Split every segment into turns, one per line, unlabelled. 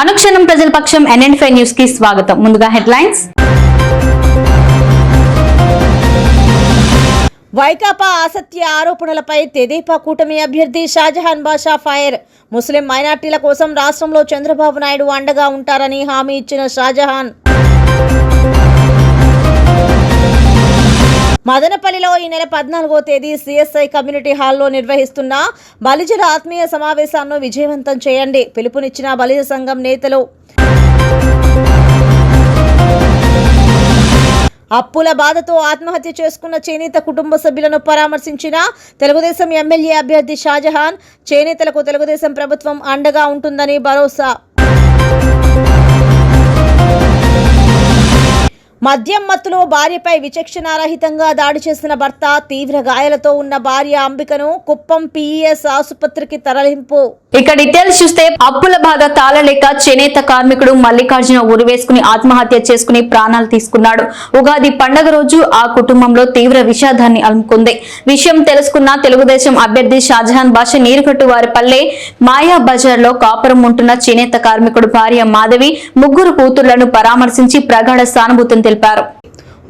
అనుక్షణం ప్రజల పక్షం NN five న్యూస్కి స్వాగతం. ముందుగా హెడ్లైన్స్.
వైకాపా ఆసత్య ఆరోపణలపై తెదేపా కూటమి అభ్యర్థి షాజహాన్ బాషా ఫైర్. ముస్లిం మైనార్టీల కోసం రాష్ట్రంలో చంద్రబాబు నాయుడు అండగా ఉంటారని హామీ ఇచ్చిన షాజహాన్. మదనపల్లిలో ఈ నెల పద్నాలుగో తేదీ సిఎస్ఐ కమ్యూనిటీ హాల్లో నిర్వహిస్తున్న బలిజల ఆత్మీయ సమావేశాన్ని విజయవంతం చేయండి. పిలుపునిచ్చిన బలిజ సంఘం నేతలు. అప్పుల బాధతో ఆత్మహత్య చేసుకున్న చేనేత కుటుంబ సభ్యులను పరామర్శించిన తెలుగుదేశం ఎమ్మెల్యే అభ్యర్థి షాజహాన్ చేనేతలకు తెలుగుదేశం ప్రభుత్వం అండగా ఉంటుందని భరోసా. మద్యం మత్తులో భార్యపై విచక్షణారహితంగా దాడి చేసిన భర్త తీవ్ర గాయాలతో ఉన్న భార్య అంబికను కుప్పం పిఈఎస్ ఆసుపత్రికి తరలింపు.
ఇక డీటెయిల్స్ చూస్తే అప్పుల బాధ తాళలేక చేనేత కార్మికుడు మల్లికార్జున ఉరివేసుకుని ఆత్మహత్య చేసుకుని ప్రాణాలు తీసుకున్నాడు. ఉగాది పండగ రోజు ఆ కుటుంబంలో తీవ్ర విషాదాన్ని అలుముకుంది. విషయం తెలుసుకున్న తెలుగుదేశం అభ్యర్థి షాజహాన్ బాష నీరుగట్టు వారి పల్లె మాయా బజార్లో కాపురం ఉంటున్న చేనేత కార్మికుడు భార్య మాధవి ముగ్గురు కూతుళ్ళను పరామర్శించి ప్రగాఢ సానుభూతిని తెలిపారు.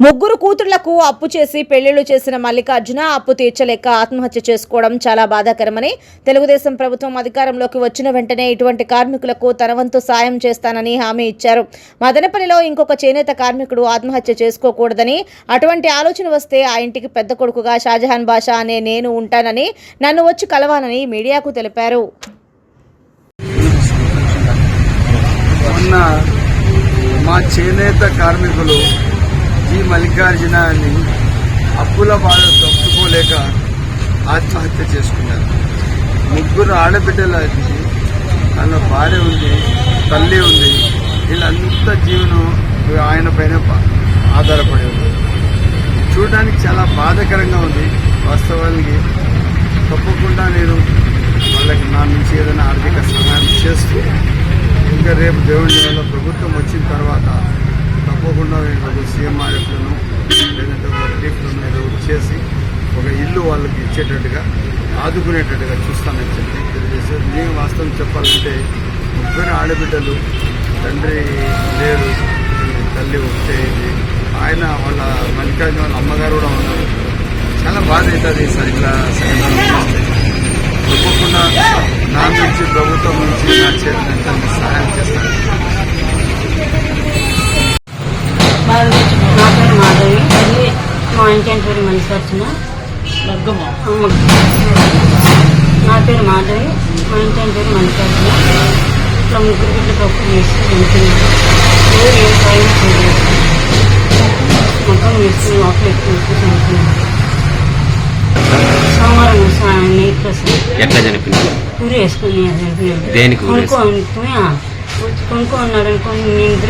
ముగ్గురు కూతుళ్ళకు అప్పు చేసి పెళ్ళిళ్ళు చేసిన మల్లికార్జున అప్పు తీర్చలేక ఆత్మహత్య చేసుకోవడం చాలా బాధాకరమని తెలుగుదేశం ప్రభుత్వం అధికారంలోకి వచ్చిన వెంటనే ఇటువంటి కార్మికులకు తనవంతు సాయం చేస్తానని హామీ ఇచ్చారు. మదనపల్లిలో ఇంకొక చేనేత కార్మికుడు ఆత్మహత్య చేసుకోకూడదని అటువంటి ఆలోచన వస్తే ఆ ఇంటికి పెద్ద కొడుకుగా షాజహాన్ బాషా అనే నేను ఉంటానని నన్ను వచ్చి కలవానని మీడియాకు తెలిపారు.
మా చేనేత కార్మికులు జి. మల్లికార్జున అని అప్పుల బాధ తప్పుకోలేక ఆత్మహత్య చేసుకున్నారు. ముగ్గురు ఆడబిడ్డలు తన భార్య ఉంది తల్లి ఉంది వీళ్ళంతా జీవనం ఆయన పైన ప- ఆధారపడి ఉంది. చూడడానికి చాలా బాధాకరంగా ఉంది. వాస్తవానికి తప్పకుండా నేను వాళ్ళకి నా నుంచి ఏదైనా ఆర్థిక సహాయం చేస్తూ ఇంకా రేపు దేవుడి వల్ల ప్రభుత్వం వచ్చిన తర్వాత తప్పకుండా వీళ్ళకు సీఎంఆర్ఎఫ్లను లేదంటే ఒక రిలీఫ్లను ఏదో చేసి ఒక ఇల్లు వాళ్ళకి ఇచ్చేటట్టుగా ఆదుకునేటట్టుగా చూస్తానని చెప్పి తెలియజేశారు. నేను వాస్తవం చెప్పాలంటే ముగ్గురు ఆడబిడ్డలు తండ్రి లేరు తల్లి ఒకటే ఆయన వాళ్ళ మల్లికార్జున వాళ్ళ అమ్మగారు కూడా ఉన్నారు. చాలా బాధ అవుతుంది సార్ ఇట్లా తప్పకుండా నా నుంచి ప్రభుత్వం నుంచి నా చేతినంత సహాయం చేస్తాను.
నా పేరు మాధవి మా ఇంటి పేరు మల్లికార్జున అమ్మ. నా పేరు మాధవి మా ఇంటి పేరు మల్లికార్జున. ఇట్లా ముగ్గురు బిడ్డ తప్పు చేసి వెళ్తున్నాను ఎవరు ఏ సాయం చేయలేదు. మొత్తం వేసుకుని వాటిలో ఎక్కువ చదువుతున్నాను సోమవారం
ఎట్లా చనిపోయింది
ఊరి వేసుకుని
దేనికి ఊరు వేసుకుని?
కొనుక్కొని కొనుక్కున్నాడు అనుకోని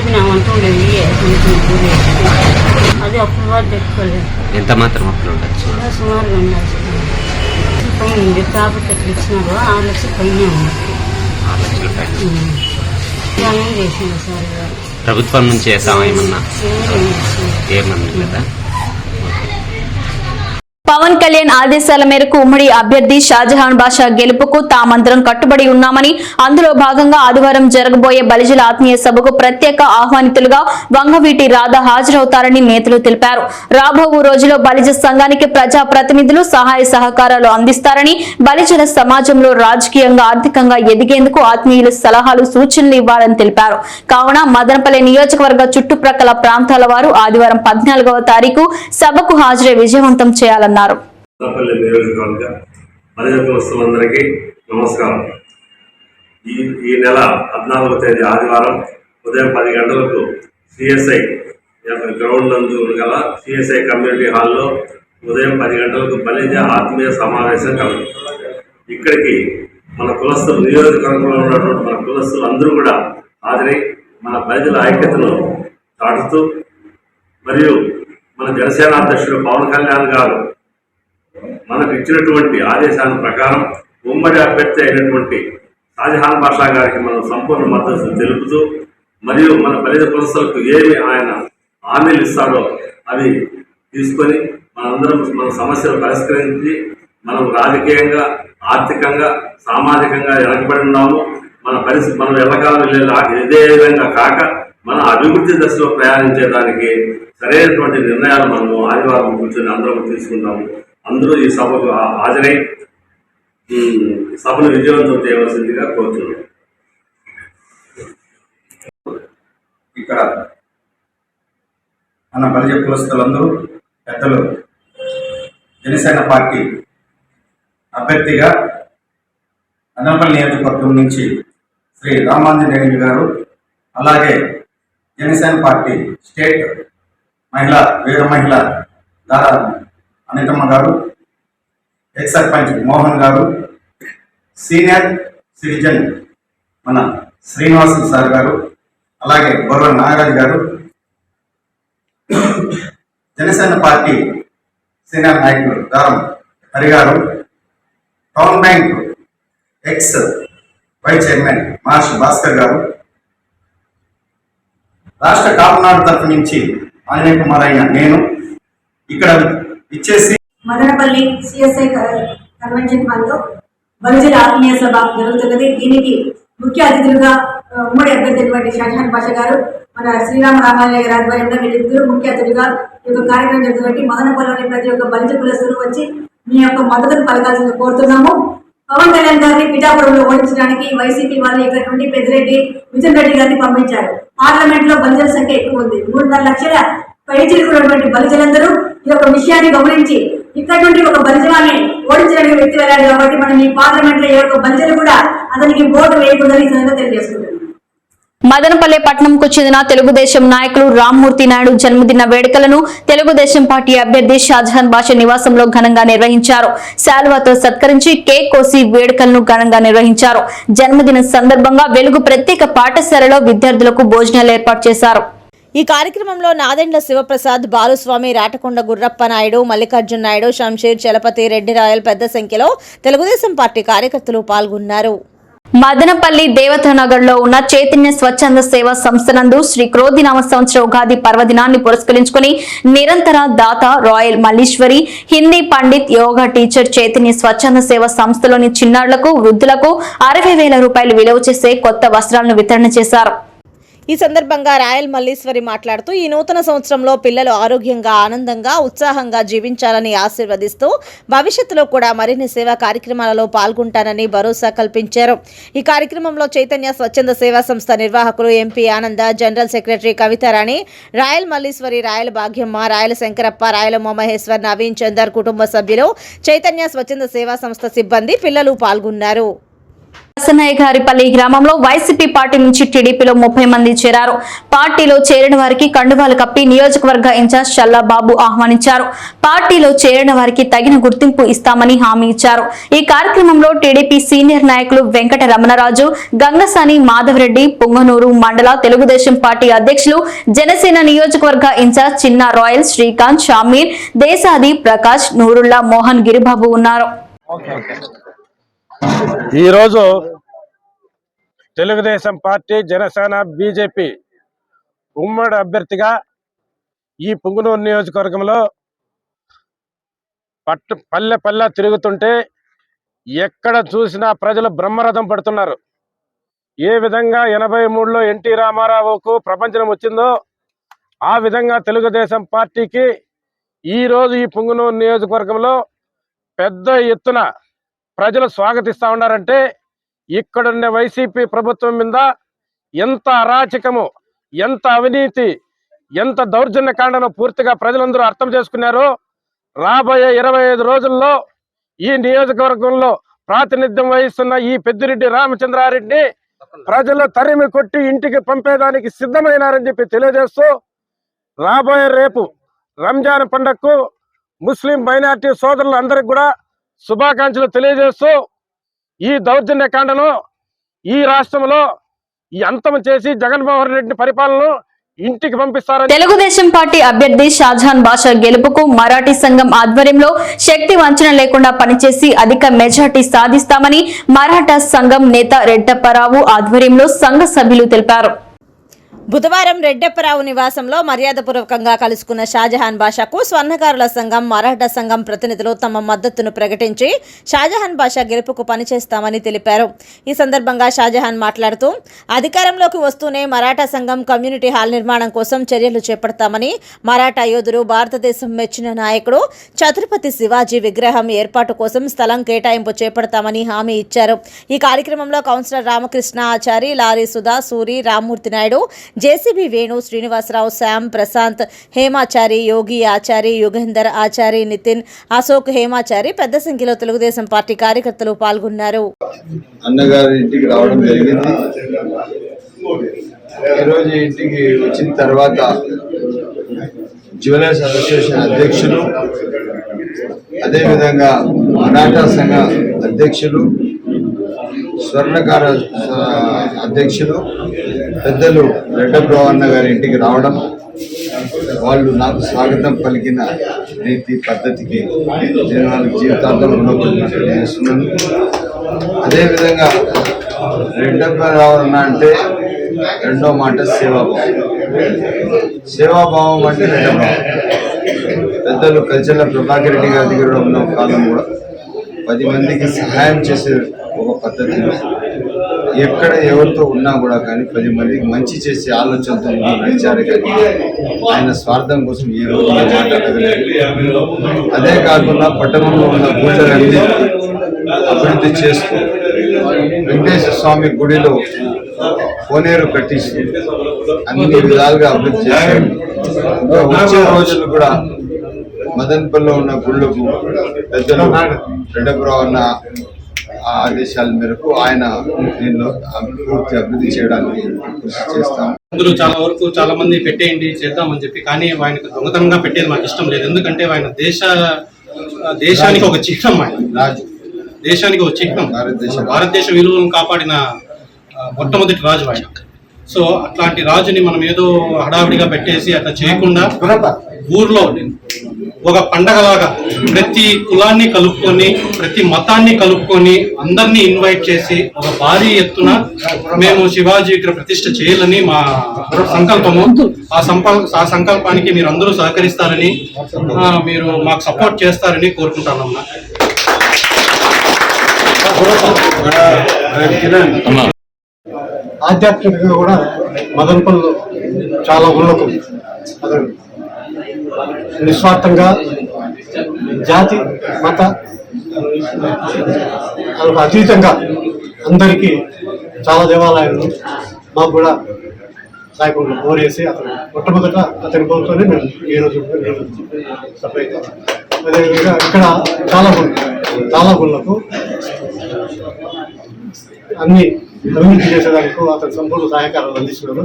నేను వంట ఉండేది ఊరి. అది అప్పుడు
ఎంత మాత్రం అప్పులు ఉండొచ్చు?
చాలా సుమారుగా ఉండాల్సింది పైన ఉంది కాబట్టి ఎట్లా ఇచ్చినారు ఆరు లక్షల పైన ఉంది.
ఆరు లక్షల పైన.
ఉమ్. సాయం చేసింది సార్
ప్రభుత్వం నుంచి ఏ సహాయం అన్నా
ఏమీ చేసింది
ఏమన్నా లేదా
పవన్ కళ్యాణ్ ఆదేశాల మేరకు ఉమ్మడి అభ్యర్థి షాజహాన్ బాషా గెలుపుకు తామందరం కట్టుబడి ఉన్నామని అందులో భాగంగా ఆదివారం జరగబోయే బలిజల ఆత్మీయ సభకు ప్రత్యేక ఆహ్వానితులుగా వంగవీటి రాధ హాజరవుతారని నేతలు తెలిపారు. రాబోవు రోజుల్లో బలిజ సంఘానికి ప్రజా ప్రతినిధులు సహాయ సహకారాలు అందిస్తారని బలిజల సమాజంలో రాజకీయంగా ఆర్థికంగా ఎదిగేందుకు ఆత్మీయులు సలహాలు సూచనలు ఇవ్వాలని తెలిపారు. కావున మదనపల్లి నియోజకవర్గ చుట్టుప్రక్కల ప్రాంతాల వారు ఆదివారం పద్నాలుగవ తారీఖు సభకు హాజరై విజయవంతం చేయాలన్నారు.
కొత్తపల్లి నియోజకవర్గ పర్యటన కులస్తులందరికీ నమస్కారం. ఈ ఈ నెల పద్నాలుగవ తేదీ ఆదివారం ఉదయం పది గంటలకు సిఎస్ఐ గ్రౌండ్ నందు గల సిఎస్ఐ కమ్యూనిటీ హాల్లో ఉదయం పది గంటలకు బలిజ ఆత్మీయ సమావేశం కలదు. ఇక్కడికి మన కులస్తులు నియోజకవర్గంలో ఉన్నటువంటి మన కులస్తులు అందరూ కూడా హాజరై మన బలిజల ఐక్యతను దాటుతూ మరియు మన జనసేన అధ్యక్షుడు పవన్ కళ్యాణ్ గారు మనకు ఇచ్చినటువంటి ఆదేశాల ప్రకారం ఉమ్మడి అభ్యర్థి అయినటువంటి షాజహాన్ బాషా గారికి మనం సంపూర్ణ మద్దతు తెలుపుతూ మరియు మన ఫలిత పులసలకు ఏమి ఆయన హామీలు ఇస్తారో అవి తీసుకొని మనందరం మన సమస్యలు పరిష్కరించి మనం రాజకీయంగా ఆర్థికంగా సామాజికంగా వెనకబడి ఉన్నాము. మన పరిస్థితి మనం ఎల్లకాలం వెళ్ళేలా ఇదే విధంగా కాక మన అభివృద్ధి దశలో ప్రయాణించేదానికి సరైనటువంటి నిర్ణయాలు మనము ఆదివారం కూర్చొని అందరం తీసుకుంటాము. అందరూ ఈ సభకు హాజరై సభను విజయవంతం చేయవలసిందిగా కోరుతున్నాం.
ఇక్కడ మన బలిజ కులస్తులందరూ పెద్దలు జనసేన పార్టీ అభ్యర్థిగా అనంపల్లి నియోజకవర్గం నుంచి శ్రీ రామాంజనేయులు గారు అలాగే జనసేన పార్టీ స్టేట్ మహిళ వీర మహిళ దారా అనితమ్మ గారు ఎక్స్ సర్పంచ్ మోహన్ గారు సీనియర్ సిటిజన్ మన శ్రీనివాసన్ సార్ గారు అలాగే బొర్ర నాగరాజ్ గారు జనసేన పార్టీ సీనియర్ నాయకులు దారం హరి గారు town bank ex vice chairman Marsh Bhaskar గారు రాష్ట్ర కాపునాడు తరఫు నుంచి ఆంజనేయ కుమార్ అయిన నేను ఇక్కడ
మదనపల్లి సిఎస్ఐ కన్వెన్షన్ హాల్లో బలిజల ఆత్మీయ సభ జరుగుతున్నది. దీనికి ముఖ్య అతిథులుగా ఉమ్మడి అభ్యర్థి షాజహాన్ పాష గారు మన శ్రీరామ రామాలయ గారి ఆధ్వర్యంలో వీళ్ళిద్దరూ ముఖ్య అతిథులుగా ఈ యొక్క కార్యక్రమం జరుగుతున్నట్టు మదనపల్లిలోని ప్రతి ఒక్క బలిజ కులస్తులు వచ్చి మీ యొక్క మద్దతును పలకాల్సింది కోరుతున్నాము. పవన్ కళ్యాణ్ గారిని పిఠాపురంలో ఓడించడానికి వైసీపీ వాళ్ళు ఇక్కడ నుండి పెద్దిరెడ్డి మిథున్ రెడ్డి గారిని పంపించారు. పార్లమెంట్లో బలిజల సంఖ్య ఎక్కువ ఉంది. మూడున్నర లక్షల పైచిలుకున్నటువంటి బలిజలందరూ ఈ యొక్క విషయాన్ని గమనించి ఇక్కడ నుండి ఒక బలిజవాన్ని ఓడించడానికి వ్యక్తి వెళ్ళాడు కాబట్టి మనం ఈ పార్లమెంట్లో ఈ యొక్క బలిజలు కూడా అతనికి ఓటు వేయకూడదని ఈ సందర్భంగా తెలియజేసుకుంటున్నాం.
మదనపల్లె పట్టణంకు చెందిన తెలుగుదేశం నాయకులు రామ్మూర్తి నాయుడు జన్మదిన వేడుకలను తెలుగుదేశం పార్టీ అభ్యర్థి షాజహాన్ బాషా నివాసంలో ఘనంగా నిర్వహించారు. శాల్వాతో సత్కరించి కేక్ కోసి వేడుకలను ఘనంగా నిర్వహించారు. జన్మదిన సందర్భంగా వెలుగు ప్రత్యేక పాఠశాలలో విద్యార్థులకు భోజనాలు ఏర్పాటు చేశారు.
ఈ కార్యక్రమంలో నాదెండ్ల శివప్రసాద్ బాలుస్వామి రాటకొండ గుర్రప్ప నాయుడు మల్లికార్జున్ నాయుడు షంషీర్ చలపతి రెడ్డి రాయల్ పెద్ద సంఖ్యలో తెలుగుదేశం పార్టీ కార్యకర్తలు పాల్గొన్నారు.
మదనపల్లి దేవతనగర్లో ఉన్న చైతన్య స్వచ్ఛంద సేవా సంస్థ నందు శ్రీ క్రోధినామ సంవత్సర ఉగాది పర్వదినాన్ని పురస్కరించుకుని నిరంతర దాత royal Malleswari Hindi pandit yoga teacher Chaitanya స్వచ్ఛంద సేవా సంస్థలోని చిన్నారులకు వృద్ధులకు అరవై వేల రూపాయలు విలువ చేసే కొత్త వస్త్రాలను వితరణ చేశారు.
ఈ సందర్భంగా రాయల్ మల్లీశ్వరి మాట్లాడుతూ ఈ నూతన సంవత్సరంలో పిల్లలు ఆరోగ్యంగా ఆనందంగా ఉత్సాహంగా జీవించాలని ఆశీర్వదిస్తూ భవిష్యత్తులో కూడా మరిన్ని సేవా కార్యక్రమాలలో పాల్గొంటానని భరోసా కల్పించారు. ఈ కార్యక్రమంలో చైతన్య స్వచ్ఛంద సేవా సంస్థ నిర్వాహకులు MP Ananda general secretary Kavitharani Rayal Malleswari Rayala Bhagyamma Rayala Shankarappa Rayala Maheshwar Naveen Chander కుటుంబ సభ్యులు చైతన్య స్వచ్ఛంద సేవా సంస్థ సిబ్బంది పిల్లలు పాల్గొన్నారు.
గారిపల్లి గ్రామంలో వైసీపీ పార్టీ నుంచి టీడీపీలో ముప్పై మంది చేరారు. పార్టీలో చేరిన వారికి కండువాలు కప్పి నియోజకవర్గ ఇన్ఛార్జ్ చల్లాబాబు ఆహ్వానించారు. పార్టీలో చేరిన వారికి తగిన గుర్తింపు ఇస్తామని హామీ ఇచ్చారు. ఈ కార్యక్రమంలో టీడీపీ సీనియర్ నాయకులు వెంకట రమణరాజు గంగసాని మాధవరెడ్డి పొంగనూరు మండల తెలుగుదేశం పార్టీ అధ్యక్షులు జనసేన నియోజకవర్గ ఇన్ఛార్జ్ చిన్న రాయల్ శ్రీకాంత్ షామీర్ దేశాది ప్రకాష్ నూరుల్లా మోహన్ గిరిబాబు ఉన్నారు.
ఈరోజు తెలుగుదేశం పార్టీ జనసేన బీజేపీ ఉమ్మడి అభ్యర్థిగా ఈ పుంగునూరు నియోజకవర్గంలో పట్టు పల్లె పల్లె తిరుగుతుంటే ఎక్కడ చూసినా ప్రజలు బ్రహ్మరథం పడుతున్నారు. ఏ విధంగా ఎనభై మూడులో ఎన్టీ రామారావుకు ప్రపంచం వచ్చిందో ఆ విధంగా తెలుగుదేశం పార్టీకి ఈ రోజు ఈ పుంగునూరు నియోజకవర్గంలో పెద్ద ఎత్తున ప్రజలు స్వాగతిస్తూ ఉన్నారంటే ఇక్కడుండే వైసీపీ ప్రభుత్వం మీద ఎంత అరాచకము ఎంత అవినీతి ఎంత దౌర్జన్యకాండను పూర్తిగా ప్రజలందరూ అర్థం చేసుకున్నారు రాబోయే ఇరవై ఐదు రోజుల్లో ఈ నియోజకవర్గంలో ప్రాతినిధ్యం వహిస్తున్న ఈ పెద్దిరెడ్డి రామచంద్రారెడ్డి ప్రజలు తరిమి కొట్టి ఇంటికి పంపేదానికి సిద్ధమైనారని చెప్పి తెలియజేస్తూ రాబోయే రేపు రంజాన్ పండగకు ముస్లిం మైనార్టీ సోదరులందరికీ కూడా శుభాకాంక్షలు తెలియజేస్తూ ఈ దౌర్జన్య కాండను ఈ రాష్ట్రంలో ఈ అంతం చేసి జగన్మోహన్ రెడ్డి పరిపాలనను ఇంటికి పంపిస్తారు
తెలుగుదేశం పార్టీ అభ్యర్థి షాజహాన్ బాషా గెలుపుకు మరాఠీ సంఘం ఆధ్వర్యంలో శక్తి వంచన లేకుండా పనిచేసి అధిక మెజార్టీ సాధిస్తామని మరాఠా సంఘం నేత రెడ్డప్పరావు ఆధ్వర్యంలో సంఘ సభ్యులు తెలిపారు.
బుధవారం రెడ్డెప్పరావు నివాసంలో మర్యాదపూర్వకంగా కలుసుకున్న షాజహాన్ బాషాకు స్వర్ణకారుల సంఘం మరాఠా సంఘం ప్రతినిధులు తమ మద్దతును ప్రకటించి షాజహాన్ బాషా గెలుపుకు పనిచేస్తామని తెలిపారు. ఈ సందర్భంగా షాజహాన్ మాట్లాడుతూ అధికారంలోకి వస్తూనే మరాఠా సంఘం కమ్యూనిటీ హాల్ నిర్మాణం కోసం చర్యలు చేపడతామని మరాఠా యోధుడు భారతదేశం మెచ్చిన నాయకుడు ఛత్రపతి శివాజీ విగ్రహం ఏర్పాటు కోసం స్థలం కేటాయింపు చేపడతామని హామీ ఇచ్చారు. ఈ కార్యక్రమంలో councillor Ramakrishna Achari lorry Sudha Suri Rammurthy Naidu JCB Venu Srinivasarao Shyam Prashanth Hemachari Yogi Achari Yugender Achari Nitin Ashok Hemachari పెద్ద సంఖ్యలో తెలుగుదేశం పార్టీ కార్యకర్తలు పాల్గొన్నారు.
అన్నగారి ఇంటికి రావడం జరిగింది. ఈరోజు ఇంటికి వచ్చిన తర్వాత జ్యువెలర్స్ అసోసియేషన్ అధ్యక్షులు అదేవిధంగా మరాఠా సంఘ అధ్యక్షులు స్వర్ణకార అధ్యక్షులు పెద్దలు రెడ్డబ్రవన్న గారి ఇంటికి రావడం వాళ్ళు నాకు స్వాగతం పలికిన రీతి పద్ధతికి నేను వాళ్ళకి జీవితాంతం రుణపడి చేస్తున్నాను అదేవిధంగా రెడ్డబ్బరావు అన్న అంటే రెండో మాట సేవాభావం. సేవాభావం అంటే రెడ్డభావం పెద్దలు కల్చర్ల ప్రభాకర్ రెడ్డి గారి దగ్గర ఉన్న కాలం కూడా. పది మందికి సహాయం చేసే ఒక పద్ధతి ఎక్కడ ఎవరితో ఉన్నా కూడా కానీ పది మందికి మంచి చేసే ఆలోచనతో నడిచారు కానీ ఆయన స్వార్థం కోసం ఏ రోజు అదే కాకుండా పట్టణంలో ఉన్న పూజలన్నీ అభివృద్ధి చేస్తూ వెంకటేశ్వర స్వామి గుడిలో కోనేరు కట్టిస్తూ అన్ని విధాలుగా అభివృద్ధి చేశారు. వచ్చే రోజులు కూడా మదన్పల్లిలో ఉన్న గుళ్ళకు పెద్దలు రెడ్డపురం ఉన్న ఆ ఆదేశాల మేరకు ఆయన దీనిలో పూర్తి అభివృద్ధి చేయడానికి కృషి చేస్తాం.
అందులో చాలా వరకు చాలా మంది పెట్టేయండి చేద్దామని చెప్పి కానీ ఆయనకు దొంగతనంగా పెట్టేది మాకు ఇష్టం లేదు. ఎందుకంటే ఆయన దేశ దేశానికి ఒక చిహ్నం ఆయన
రాజు.
దేశానికి ఒక చిహ్నం.
భారతదేశం.
భారతదేశ విలువలను కాపాడిన మొట్టమొదటి రాజు ఆయన. సో అట్లాంటి రాజుని మనం ఏదో హడావిడిగా పెట్టేసి అట్లా చేయకుండా ఊర్లో ఒక పండగలాగా ప్రతి కులాన్ని కలుపుకొని ప్రతి మతాన్ని కలుపుకొని అందరినీ ఇన్వైట్ చేసి ఒక భారీ ఎత్తున మేము శివాజీ విగ్రహ ప్రతిష్ఠ చేయాలని మా సంకల్పము. ఆ సంకల్ప ఆ సంకల్పానికి మీరు అందరూ సహకరిస్తారని ఆ, మీరు మాకు సపోర్ట్ చేస్తారని కోరుకుంటానమ్మా.
ఆధ్యాత్మికంగా కూడా మదనపల్లిలో చాలా గుళ్ళకు అతను నిస్వార్థంగా జాతి మత వాళ్ళకు అతీతంగా అందరికీ చాలా దేవాలయాలు మాకు కూడా సాయకుండా బోరేసి అతను మొట్టమొదట అతని బోరుతోనే మేము ఈ రోజు అదేవిధంగా ఇక్కడ చాలా చాలా గుళ్ళకు అన్ని అభివృద్ధి చేసేదానికి అతను సంపూర్ణ సహకారాలు అందిస్తున్నారు.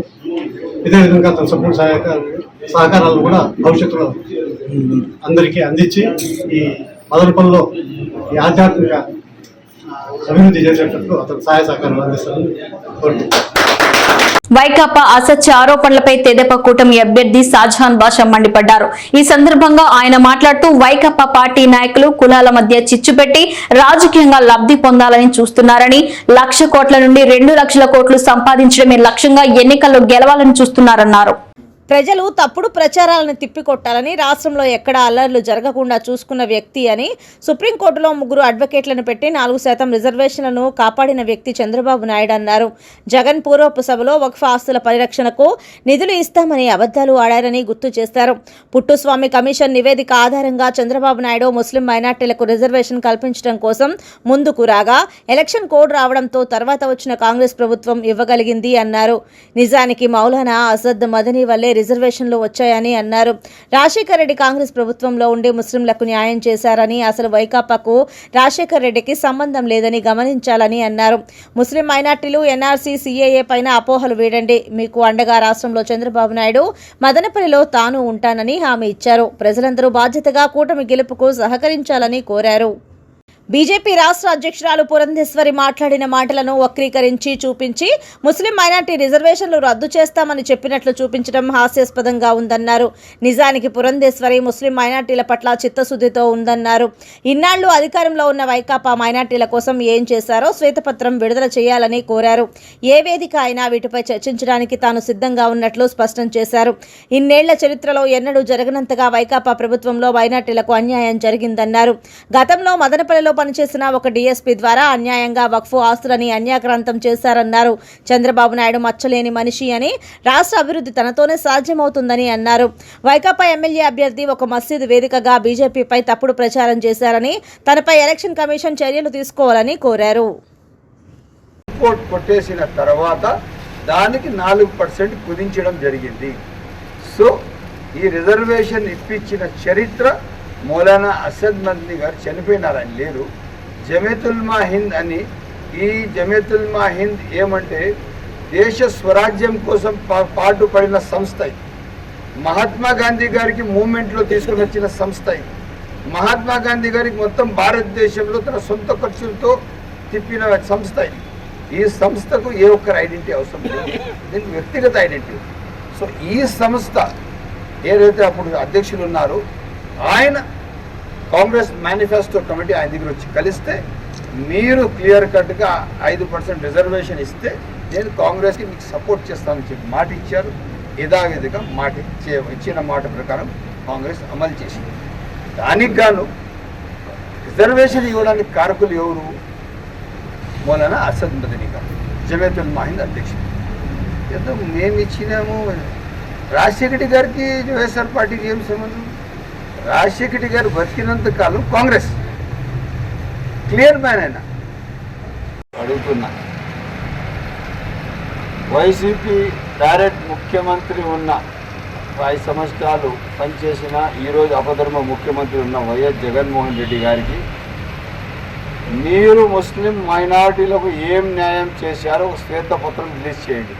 ఇదే విధంగా అతను సంపూర్ణ సహకారాలు సహకారాలు కూడా భవిష్యత్తులో అందరికీ అందించి ఈ మదనపల్లిలో ఈ ఆధ్యాత్మిక అభివృద్ధి చేసేటట్లు అతను సహాయ సహకారాలు అందిస్తారని
వైకాపా అసత్య ఆరోపణలపై తెదేపా కూటమి అభ్యర్థి షాజహాన్ బాషా మండిపడ్డారు. ఈ సందర్భంగా ఆయన మాట్లాడుతూ వైకాపా పార్టీ నాయకులు కులాల మధ్య చిచ్చు పెట్టి రాజకీయంగా లబ్ధి పొందాలని చూస్తున్నారని లక్ష కోట్ల నుండి రెండు లక్షల కోట్లు సంపాదించడమే లక్ష్యంగా ఎన్నికల్లో గెలవాలని చూస్తున్నారన్నారు.
ప్రజలు తప్పుడు ప్రచారాలను తిప్పికొట్టాలని రాష్ట్రంలో ఎక్కడ అల్లర్లు జరగకుండా చూసుకున్న వ్యక్తి అని సుప్రీంకోర్టులో ముగ్గురు అడ్వకేట్లను పెట్టి నాలుగు శాతం రిజర్వేషన్లను కాపాడిన వ్యక్తి చంద్రబాబు నాయుడు అన్నారు. జగన్ పూర్వపు సభలో వక్ఫ్ ఆస్తుల పరిరక్షణకు నిధులు ఇస్తామని అబద్ధాలు ఆడారని గుర్తు చేశారు పుట్టుస్వామి కమిషన్ నివేదిక ఆధారంగా చంద్రబాబు నాయుడు ముస్లిం మైనార్టీలకు రిజర్వేషన్ కల్పించడం కోసం ముందుకు రాగా ఎలక్షన్ కోడ్ రావడంతో తర్వాత వచ్చిన కాంగ్రెస్ ప్రభుత్వం ఇవ్వగలిగింది అన్నారు. నిజానికి మౌలానా అసద్ మదనీ వల్లే రిజర్వేషన్లు వచ్చాయని అన్నారు. రాజశేఖర్ రెడ్డి కాంగ్రెస్ ప్రభుత్వంలో ఉండి ముస్లింలకు న్యాయం చేశారని అసలు వైకాపాకు రాజశేఖర్ రెడ్డికి సంబంధం లేదని గమనించాలని అన్నారు. ముస్లిం మైనార్టీలు ఎన్ఆర్సీ సీఏఏ పైన అపోహలు వేడండి. మీకు అండగా రాష్ట్రంలో చంద్రబాబు నాయుడు మదనపల్లిలో తాను ఉంటానని హామీ ఇచ్చారు. ప్రజలందరూ బాధ్యతగా కూటమి గెలుపుకు సహకరించాలని కోరారు. బీజేపీ రాష్ట్ర అధ్యక్షురాలు పురంధేశ్వరి మాట్లాడిన మాటలను వక్రీకరించి చూపించి ముస్లిం మైనార్టీ రిజర్వేషన్లు రద్దు చేస్తామని చెప్పినట్లు చూపించడం హాస్యాస్పదంగా ఉందన్నారు. నిజానికి పురంధేశ్వరి ముస్లిం మైనార్టీల పట్ల చిత్తశుద్ధితో ఉందన్నారు. ఇన్నాళ్ళు అధికారంలో ఉన్న వైకాపా మైనార్టీల కోసం ఏం చేశారో శ్వేతపత్రం విడుదల చేయాలని కోరారు. ఏ వేదిక అయినా వీటిపై చర్చించడానికి తాను సిద్ధంగా ఉన్నట్లు స్పష్టం చేశారు. ఇన్నేళ్ళ చరిత్రలో ఎన్నడూ జరగనంతగా వైకాపా ప్రభుత్వంలో మైనార్టీలకు అన్యాయం జరిగిందన్నారు. గతంలో మదనపల్లిలో పనిచేసిన ఒక డీఎస్పీ ద్వారా అన్యాయంగా వక్ఫు ఆస్తులని అన్యాక్రాంతం చేశారన్నారు. చంద్రబాబు నాయుడు మచ్చలేని మనిషి అని రాష్ట్ర అభివృద్ధి తనతోనే సాధ్యమవుతుందని అన్నారు. వైకాపా ఎమ్మెల్యే అభ్యర్థి ఒక మసీదు వేదికగా బీజేపీపై తప్పుడు ప్రచారం చేశారని తనపై ఎలక్షన్ కమిషన్ చర్యలు తీసుకోవాలని కోరారు.
కొట్టేసిన తర్వాత దానికి నాలుగు పర్సెంట్ కుదించడం జరిగింది. సో ఈ రిజర్వేషన్ ఇప్పించిన చరిత్ర మౌలానా అసద్ మంది గారు చనిపోయినారని లేరు. జమేతుల్మా హింద్ అని ఈ జమేతుల్మా హింద్ ఏమంటే దేశ స్వరాజ్యం కోసం పా- పాటుపడిన సంస్థ ఇది. మహాత్మా గాంధీ గారికి మూమెంట్లో తీసుకుని వచ్చిన సంస్థ ఇది. మహాత్మా గాంధీ గారికి మొత్తం భారతదేశంలో తన సొంత ఖర్చులతో తిప్పిన సంస్థ ఇది. ఈ సంస్థకు ఏ ఒక్కరి ఐడెంటిటీ అవసరం లేదు. దీనికి వ్యక్తిగత ఐడెంటిటీ సో ఈ సంస్థ ఏదైతే అప్పుడు అధ్యక్షులు ఉన్నారో ఆయన కాంగ్రెస్ మేనిఫెస్టో కమిటీ ఆయన దగ్గర వచ్చి కలిస్తే మీరు క్లియర్ కట్గా ఐదు పర్సెంట్ రిజర్వేషన్ ఇస్తే నేను కాంగ్రెస్కి మీకు సపోర్ట్ చేస్తానని చెప్పి మాట ఇచ్చారు. యథావిధిగా మాట ఇచ్చే ఇచ్చిన మాట ప్రకారం కాంగ్రెస్ అమలు చేసింది. దానికి గాను రిజర్వేషన్ ఇవ్వడానికి కారకులు ఎవరు? మౌలానా అసద్ మదనీ గారు జమేతుల్ మాహింద్ అధ్యక్షుడు. ఏదో మేము ఇచ్చినాము? రాజశేఖటి గారికి వైఎస్ఆర్ పార్టీకి ఏం సంబంధం? రాజశేఖటి గారు బతికినంత కాలం కాంగ్రెస్. క్లియర్ మ్యాన్ ఆయన. అడుగుతున్నా. వైసీపీ డైరెక్ట్ ముఖ్యమంత్రి ఉన్న ఐదు సంవత్సరాలు పనిచేసిన ఈరోజు అపధర్మ ముఖ్యమంత్రి ఉన్న వైఎస్ జగన్మోహన్ రెడ్డి గారికి మీరు ముస్లిం మైనారిటీలకు ఏం న్యాయం చేశారో శ్వేతపత్రం రిలీజ్ చేయండి.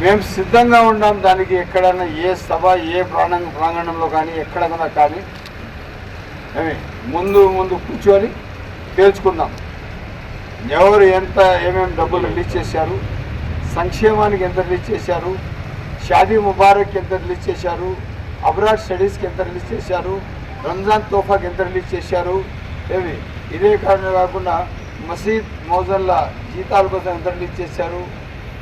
మేము సిద్ధంగా ఉన్నాం దానికి ఎక్కడైనా ఏ సభ ఏ ప్రాణ ప్రాంగణంలో కానీ ఎక్కడైనా కానీ. ఏమి ముందు ముందు కూర్చొని తేల్చుకుందాం. ఎవరు ఎంత ఏమేమి డబ్బులు రిలీజ్ చేశారు సంక్షేమానికి ఎంత రిలీజ్ చేశారు షాదీ ముబారక్ ఎంత రిలీజ్ చేశారు అబ్రాడ్ స్టడీస్కి ఎంత రిలీజ్ చేశారు రంజాన్ తోఫాకి ఎంత రిలీజ్ చేశారు ఏమి ఇదే కారణం కాకుండా మసీద్ మౌజన్ల జీతాల కోసం ఎంత రిలీజ్ చేశారు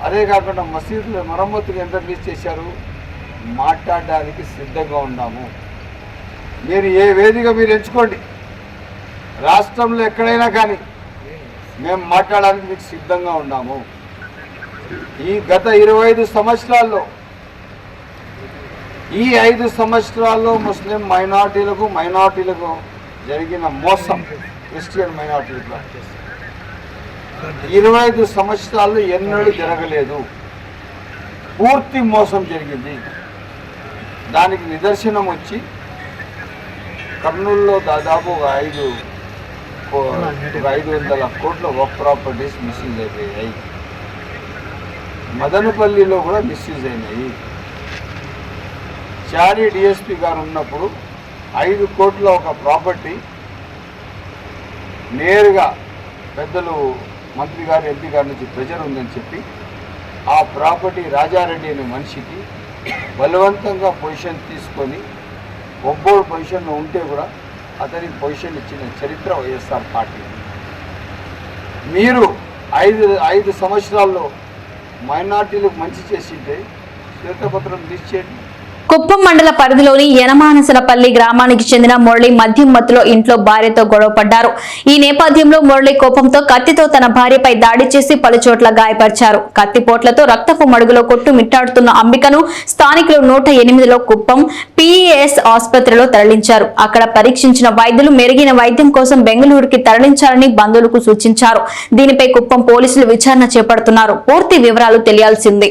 అదే కాకుండా మసీదుల మరమ్మతులు ఎంత రిలీజ్ చేశారు? మాట్లాడడానికి సిద్ధంగా ఉన్నాము. మీరు ఏ వేదిక మీరు ఎంచుకోండి. రాష్ట్రంలో ఎక్కడైనా కానీ మేము మాట్లాడడానికి మీకు సిద్ధంగా ఉన్నాము. ఈ గత ఇరవై ఐదు సంవత్సరాల్లో ఈ ఐదు సంవత్సరాల్లో ముస్లిం మైనార్టీలకు మైనార్టీలకు జరిగిన మోసం క్రిస్టియన్ మైనార్టీలకు. ఇరవై ఐదు సంవత్సరాలు ఎన్నడూ జరగలేదు. పూర్తి మోసం జరిగింది. దానికి నిదర్శనం వచ్చి కర్నూలులో దాదాపు ఒక ఐదు కో- ఐదు వందల కోట్ల వర్క్ ప్రాపర్టీస్ మిస్యూజ్ అయిపోయాయి. మదనపల్లిలో కూడా మిస్యూజ్ అయినాయి. చారి డిఎస్పి గారు ఉన్నప్పుడు ఐదు కోట్ల ఒక ప్రాపర్టీ నేరుగా పెద్దలు మంత్రి గారు ఎంపీ గారి నుంచి ప్రెజర్ ఉందని చెప్పి ఆ ప్రాపర్టీ రాజారెడ్డి అనే మనిషికి బలవంతంగా పొజిషన్ తీసుకొని ఒబ్బోడు పొజిషన్లో ఉంటే కూడా అతనికి పొజిషన్ ఇచ్చిన చరిత్ర వైఎస్ఆర్ పార్టీ. మీరు ఐదు ఐదు సంవత్సరాల్లో మైనార్టీలకు మంచి చేసింటే శ్వేతపత్రం రిలీజ్ చేయండి
కుప్పం మండల పరిధిలోని యనమానసలపల్లి గ్రామానికి చెందిన మురళి మద్యం మత్తులో ఇంట్లో భార్యతో గొడవ పడ్డారు. ఈ నేపథ్యంలో మురళి కోపంతో కత్తితో తన భార్యపై దాడి చేసి పలుచోట్ల గాయపరిచారు. కత్తిపోట్లతో రక్తపు మడుగులో కొట్టు మిట్టాడుతున్న అంబికను స్థానికులు నూట ఎనిమిదిలో కుప్పం పీఈఎస్ ఆసుపత్రిలో తరలించారు. అక్కడ పరీక్షించిన వైద్యులు మెరుగైన వైద్యం కోసం బెంగళూరుకి తరలించాలని బంధువులకు సూచించారు. దీనిపై కుప్పం పోలీసులు విచారణ చేపడుతున్నారు. పూర్తి వివరాలు తెలియాల్సిందే.